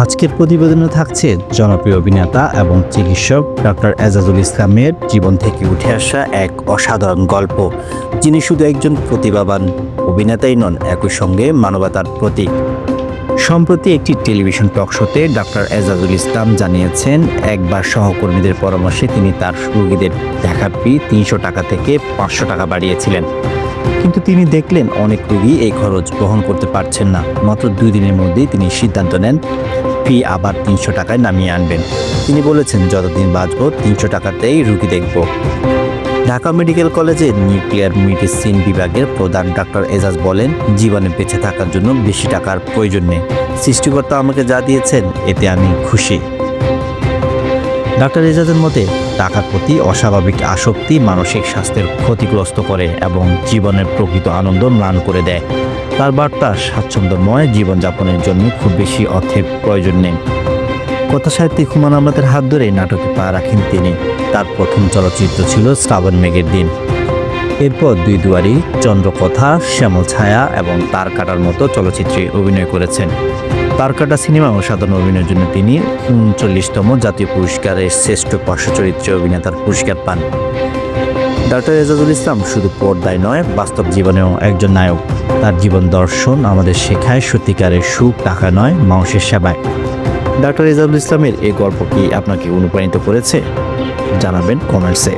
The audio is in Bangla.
আজকের প্রতিবেদনে থাকছে জনপ্রিয় অভিনেতা এবং চিকিৎসক ডক্টর এজাজুল ইসলামের জীবন থেকে উঠে আসা এক অসাধারণ গল্প। যিনি শুধু একজন প্রতিভাবান অভিনেতাই নন, একই সঙ্গে মানবতার প্রতীক। সম্প্রতি একটি টেলিভিশন টক শোতে ডক্টর এজাজুল ইসলাম জানিয়েছেন, একবার সহকর্মীদের পরামর্শে তিনি তার রোগীদের দেখার ফি তিনশো টাকা থেকে পাঁচশো টাকা বাড়িয়েছিলেন। কিন্তু তিনি দেখলেন অনেক রোগী এই খরচ বহন করতে পারছেন না। মাত্র দুই দিনের মধ্যেই তিনি সিদ্ধান্ত নেন, ফি আবার তিনশো টাকায় নামিয়ে আনবেন। তিনি বলেছেন, যতদিন বাঁচব, তিনশো টাকাতেই রুগী দেখব। ঢাকা মেডিকেল কলেজের নিউক্লিয়ার মেডিসিন বিভাগের প্রধান ডাক্তার এজাজ বলেন, জীবনে বেঁচে থাকার জন্য বেশি টাকার প্রয়োজন নেই। সৃষ্টিকর্তা আমাকে যা দিয়েছেন, এতে আমি খুশি। ডাক্তার এজাজের মতে, টাকার প্রতি অস্বাভাবিক আসক্তি মানসিক স্বাস্থ্যের ক্ষতিগ্রস্ত করে এবং জীবনের প্রকৃত আনন্দ ম্লান করে দেয়। তার বার্তা, স্বাচ্ছন্দ্যময় জীবনযাপনের জন্য খুব বেশি অর্থের প্রয়োজন নেই। কথা সাহিত্যিক হুমায়ুন আহমেদের হাত ধরে নাটকে পা রাখেন তিনি। তার প্রথম চলচ্চিত্র ছিল শ্রাবণ মেঘের দিন। এরপর দুই দুয়ারি, চন্দ্রকথা, শ্যামল ছায়া এবং তার কাটার মতো চলচ্চিত্রে অভিনয় করেছেন। তার কাটা সিনেমা ও সাধারণ অভিনয়ের জন্য তিনি উনচল্লিশতম জাতীয় পুরস্কারের শ্রেষ্ঠ পার্শ্ব চরিত্রে অভিনেতার পুরস্কার পান। ডক্টর এজাজুল ইসলাম শুধু পর্দায় নয়, বাস্তব জীবনেও একজন নায়ক। তার জীবন দর্শন আমাদের শেখায় সত্যিকারের সুখ, টাকা নয়, মানুষের সেবায়। ডক্টর এজাজুল ইসলামের এই গল্প কি আপনাকে অনুপ্রাণিত করেছে? জানাবেন কমেন্টসে।